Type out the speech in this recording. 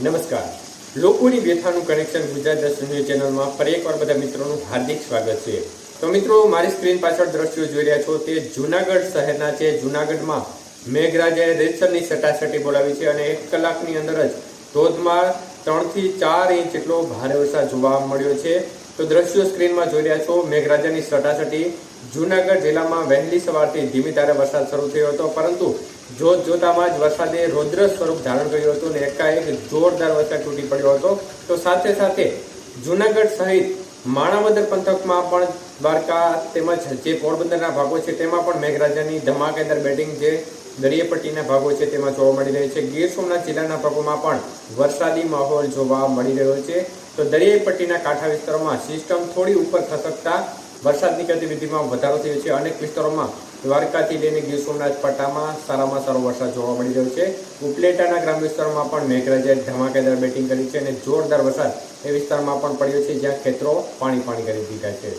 નમસ્કાર. લોકોની વ્યથાનું કનેક્શન ગુજરાત દર્શન ન્યૂઝ ચેનલમાં ફરી એકવાર બધા મિત્રોનું હાર્દિક સ્વાગત છે. તો મિત્રો, મારી સ્ક્રીન પાછળ દ્રશ્યો જોઈ રહ્યા છો તે જુનાગઢ શહેરના છે. જુનાગઢમાં મેઘરાજાએ રેતસરની સટાસટી બોલાવી છે અને એક કલાકની અંદર જ ધોધમાર ત્રણથી ચાર ઇંચ જેટલો ભારે વરસાદ જોવા મળ્યો છે. તો દ્રશ્યો સ્ક્રીનમાં જોઈ રહ્યા છો, મેઘરાજાની સટાસટી જુનાગઢ જિલ્લામાં વહેલી સવારથી ધીમી ધારે વરસાદ શરૂ થયો હતો, પરંતુ જોત જોતામાં જ વરસાદે રૌદ્ર સ્વરૂપ ધારણ કર્યું હતું અને એકાએક જોરદાર વરસાદ તૂટી પડ્યો હતો. તો સાથે સાથે જુનાગઢ સહિત માણાવદર પંથકમાં પણ દ્વારકા તેમજ જે પોરબંદરના ભાગો છે તેમાં પણ મેઘરાજાની ધમાકેદાર બેટિંગ જે દરિયાપટ્ટીના ભાગો છે તેમાં જોવા મળી રહી છે. ગીર સોમનાથ જિલ્લાના ભાગોમાં પણ વરસાદી માહોલ જોવા મળી રહ્યો છે. તો દરિયાઈ પટ્ટીના કાંઠા વિસ્તારોમાં સિસ્ટમ થોડી ઉપર ખસકતા વરસાદની ગતિવિધિમાં વધારો થયો છે. અનેક વિસ્તારોમાં દ્વારકાથી લઈને ગીર સોમનાથ પટ્ટામાં સારામાં સારો વરસાદ જોવા મળી રહ્યો છે. ઉપલેટાના ગ્રામ વિસ્તારોમાં પણ મેઘરાજાએ ધમાકેદાર બેટિંગ કરી છે અને જોરદાર વરસાદ એ વિસ્તારમાં પણ પડ્યો છે, જ્યાં ખેતરો પાણી પાણી કરી દીધા છે.